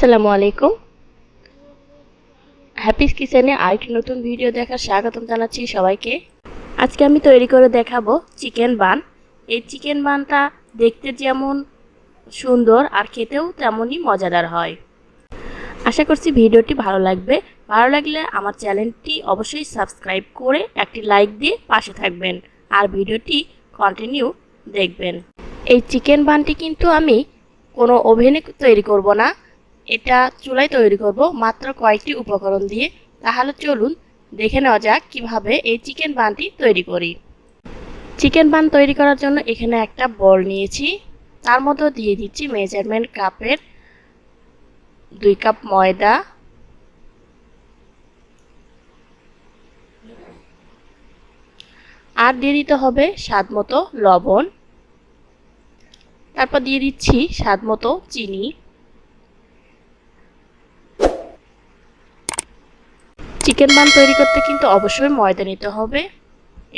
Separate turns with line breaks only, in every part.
আসসালামু আলাইকুম। হ্যাপিস কিচেনে আরেকটি নতুন ভিডিও দেখার স্বাগতম জানাচ্ছি সবাইকে। আজকে আমি তৈরি করে দেখাবো চিকেন বান। এই চিকেন বানটা দেখতে যেমন সুন্দর আর খেতেও তেমনই মজাদার হয়। আশা করছি ভিডিওটি ভালো লাগবে। ভালো লাগলে আমার চ্যানেলটি অবশ্যই সাবস্ক্রাইব করে একটি লাইক দিয়ে পাশে থাকবেন আর ভিডিওটি কন্টিনিউ দেখবেন। এই চিকেন বানটি কিন্তু আমি কোনো ওভেনে তৈরি করব না। এটা চুলায় তৈরি করব মাত্র কয়েকটি উপকরণ দিয়ে। তাহলে চলুন দেখে নেওয়া যাক কীভাবে এই চিকেন বানটি তৈরি করি। চিকেন বান তৈরি করার জন্য এখানে একটা বল নিয়েছি। তার মধ্যে দিয়ে দিচ্ছি মেজারমেন্ট কাপের দুই কাপ ময়দা। আর দিয়ে দিতে হবে স্বাদ মতো লবণ। তারপর দিয়ে দিচ্ছি স্বাদ মতো চিনি। চিকেন বান তৈরি করতে কিন্তু অবশ্যই ময়দা নিতে হবে।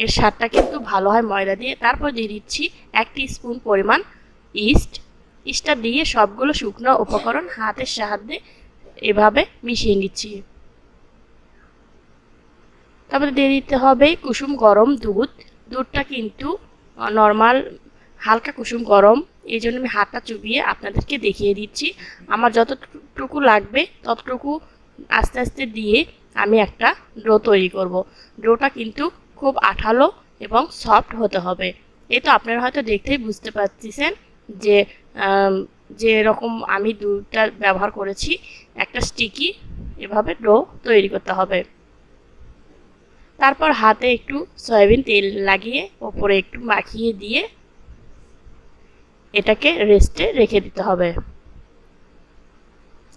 এর স্বাদটা কিন্তু ভালো হয় ময়দা দিয়ে। তারপর দিয়ে দিচ্ছি এক স্পুন পরিমাণ ইস্ট। ইস্টটা দিয়ে সবগুলো শুকনো উপকরণ হাতের সাহায্যে এভাবে মিশিয়ে নিচ্ছি। তারপরে দিয়ে দিতে হবে কুসুম গরম দুধ। দুধটা কিন্তু নর্মাল হালকা কুসুম গরম। এই জন্য আমি হাতটা চুবিয়ে আপনাদেরকে দেখিয়ে দিচ্ছি। আমার যতটুকু লাগবে ততটুকু আস্তে আস্তে দিয়ে আমি একটা ডো তৈরি করব। ডোটা কিন্তু খুব আঠালো এবং সফট হতে হবে। এ তো আপনারা হয়তো দেখতেই বুঝতে পারতেছেন যে যে রকম আমি দুধটা ব্যবহার করেছি, একটা স্টিকি এভাবে ডো তৈরি করতে হবে। তারপর হাতে একটু সয়াবিন তেল লাগিয়ে ওপরে একটু মাখিয়ে দিয়ে এটাকে রেস্টে রেখে দিতে হবে।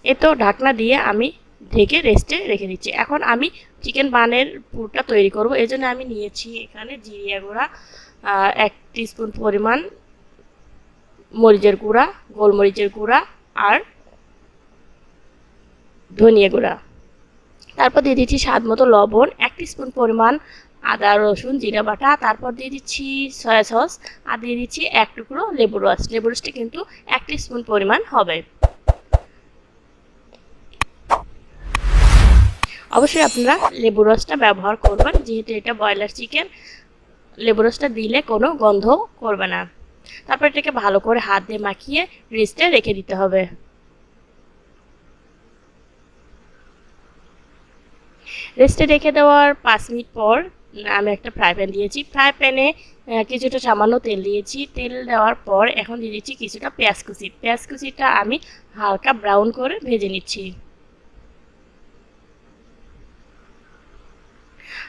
এ তো ঢাকনা দিয়ে আমি ঢেকে রেস্টে রেখে দিচ্ছি। এখন আমি চিকেন বানের পুরটা তৈরি করব। এই জন্য আমি নিয়েছি এখানে জিরিয়া গুঁড়া এক স্পুন পরিমাণ মরিচের গুঁড়া, গোলমরিচের গুঁড়া আর ধনিয়া গুঁড়া। তারপর দিয়ে দিচ্ছি স্বাদ মতো লবণ, এক স্পুন পরিমাণ আদা, রসুন, জিরা বাটা, তারপর দিয়ে দিচ্ছি সয়া সস আর দিয়ে দিচ্ছি এক টুকরো লেবু রস। লেবু রসটা কিন্তু এক স্পুন পরিমাণ হবে। অবশ্যই আপনারা লেবু রসটা ব্যবহার করবেন, যেহেতু এটা ব্রয়লার চিকেন, লেবু রসটা দিলে কোনো গন্ধ করবে না। তারপর এটাকে ভালো করে হাত দিয়ে মাখিয়ে রেস্টে রেখে দিতে হবে। রেস্টে রেখে দেওয়ার পাঁচ মিনিট পর আমি একটা ফ্রাই প্যান দিয়েছি। ফ্রাই প্যানে কিছুটা সামান্য তেল দিয়েছি। তেল দেওয়ার পর এখন দিয়ে দিচ্ছি কিছুটা পেঁয়াজ কুচি। পেঁয়াজ কুচিটা আমি হালকা ব্রাউন করে ভেজে নিচ্ছি।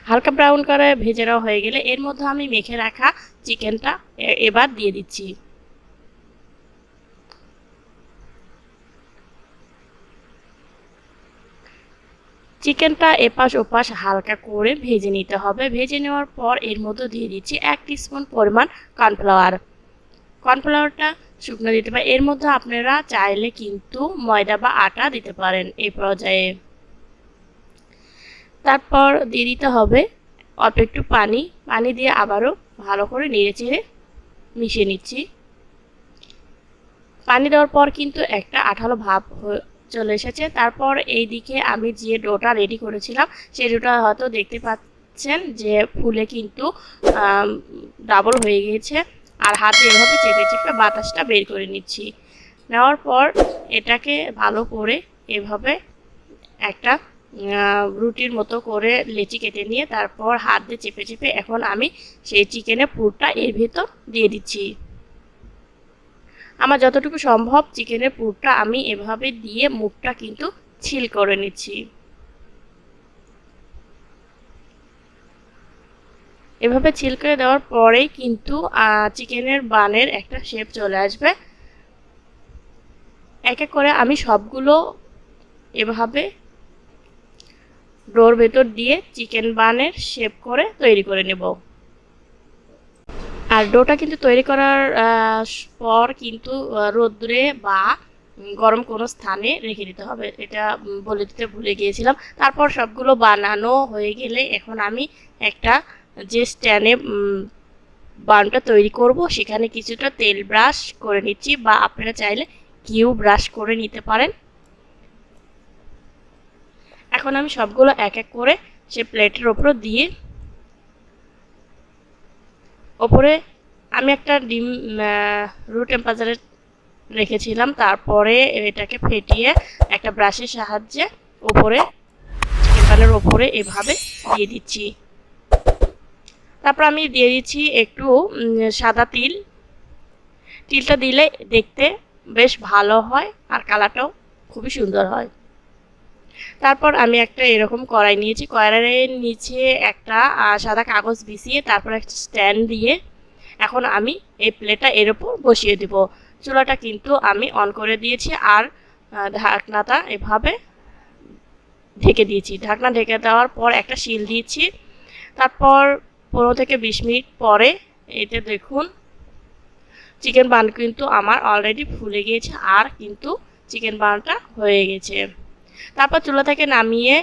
হালকা ব্রাউন করে ভেজে নেওয়া হয়ে গেলে এর মধ্যে আমি মেখে রাখা চিকেনটা এবার দিয়ে দিচ্ছি। চিকেনটা এপাশ ওপাশ হালকা করে ভেজে নিতে হবে। ভেজে নেওয়ার পর এর মধ্যে দিয়ে দিচ্ছি এক স্পুন পরিমাণ কর্নফ্লাওয়ার কর্নফ্লাওয়ারটা শুকনো দিতে পারে এর মধ্যে আপনারা চাইলে কিন্তু ময়দা বা আটা দিতে পারেন এই পর্যায়ে। তারপর দিয়ে দিতে হবে অল্প একটু পানি। পানি দিয়ে আবারও ভালো করে নেড়ে চেড়ে মিশিয়ে নিচ্ছি। পানি দেওয়ার পর কিন্তু একটা আঠালো ভাব চলে এসেছে। তারপর এই দিকে আমি যে ডোটা রেডি করেছিলাম সেই ডোটা হয়তো দেখতে পাচ্ছেন যে ফুলে কিন্তু ডাবল হয়ে গিয়েছে আর হাতে এভাবে চেপে চেপে বাতাসটা বের করে নিচ্ছি। নেওয়ার পর এটাকে ভালো করে এভাবে একটা রুটির মতো করে লেচি কেটে নিয়ে তারপর হাত দিয়ে চেপে চেপে এখন আমি সেই চিকেনের পুরটা এর ভেতর দিয়ে দিচ্ছি। আমার যতটুকু সম্ভব চিকেনের পুরটা আমি এভাবে দিয়ে মুখটা কিন্তু ছিল করে নিচ্ছি। এভাবে ছিল করে দেওয়ার পরেই কিন্তু চিকেনের বানের একটা শেপ চলে আসবে। এক এক করে আমি সবগুলো এভাবে ডোর ভেতর দিয়ে চিকেন বানের শেপ করে তৈরি করে নেব। আর ডোটা কিন্তু তৈরি করার পর কিন্তু রোদ্রে বা গরম কোনো স্থানে রেখে দিতে হবে। এটা বলে দিতে ভুলে গিয়েছিলাম। তারপর সবগুলো বানানো হয়ে গেলে এখন আমি একটা যে স্ট্যান্ডে বানটা তৈরি করব, সেখানে কিছুটা তেল ব্রাশ করে নিচ্ছি বা আপনারা চাইলে কিউ ব্রাশ করে নিতে পারেন। এখন আমি সবগুলো এক এক করে সে প্লেটের ওপর দিয়ে, ওপরে আমি একটা ডিম রুম টেম্পারেচারে রেখেছিলাম। তারপরে এটাকে ফেটিয়ে একটা ব্রাশের সাহায্যে ওপরে চিকেন ওপরে এভাবে দিয়ে দিচ্ছি। তারপর আমি দিয়ে দিচ্ছি একটু সাদা তিল। তিলটা দিলে দেখতে বেশ ভালো হয় আর কালারটাও খুবই সুন্দর হয়। তারপর আমি একটা এরকম কড়াই নিয়েছি। কড়াইয়ের নিচে একটা সাদা কাগজ বিছিয়ে তারপর একটা স্ট্যান্ড দিয়ে এখন আমি এই প্লেটটা এর উপর বসিয়ে দেব। চুলাটা কিন্তু আমি অন করে দিয়েছি আর ঢাকনাটা এভাবে ঢেকে দিয়েছি। ঢাকনা ঢেকে দেওয়ার পর একটা শিল দিয়েছি। তারপর পনেরো থেকে বিশ মিনিট পরে এতে দেখুন, চিকেন বান কিন্তু আমার অলরেডি ফুলে গিয়েছে আর কিন্তু চিকেন বানটা হয়ে গেছে। তারপর চুলা থেকে নামিয়ে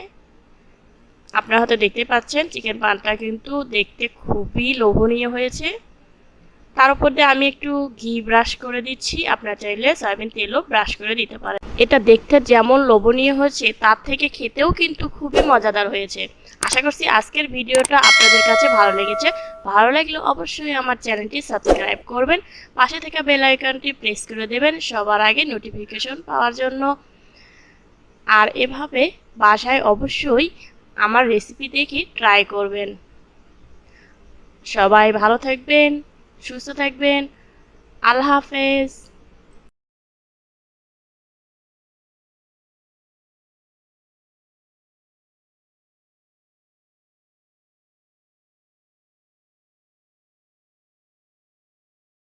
আপনারা হয়তো দেখতে পাচ্ছেন চিকেন পানটা কিন্তু দেখতে খুবই লোভনীয় হয়েছে। তার উপর দিয়ে আমি একটু ঘি ব্রাশ করে দিচ্ছি। আপনারা চাইলে সয়াবিন তেলও ব্রাশ করে দিতে পারেন। এটা দেখতে যেমন লোভনীয় হয়েছে, তার থেকে খেতেও কিন্তু খুবই মজাদার হয়েছে। আশা করছি আজকের ভিডিওটা আপনাদের কাছে ভালো লেগেছে। ভালো লাগলে অবশ্যই আমার চ্যানেলটি সাবস্ক্রাইব করবেন। পাশে থাকা বেল আইকনটি প্রেস করে দেবেন। সবার আগে নোটিফিকেশন পাওয়ার জন্য। আর এভাবে বাসায় অবশ্যই আমার রেসিপি দেখে ট্রাই করবেন। সবাই ভালো থাকবেন, সুস্থ থাকবেন। আল্লাহ হাফেজ।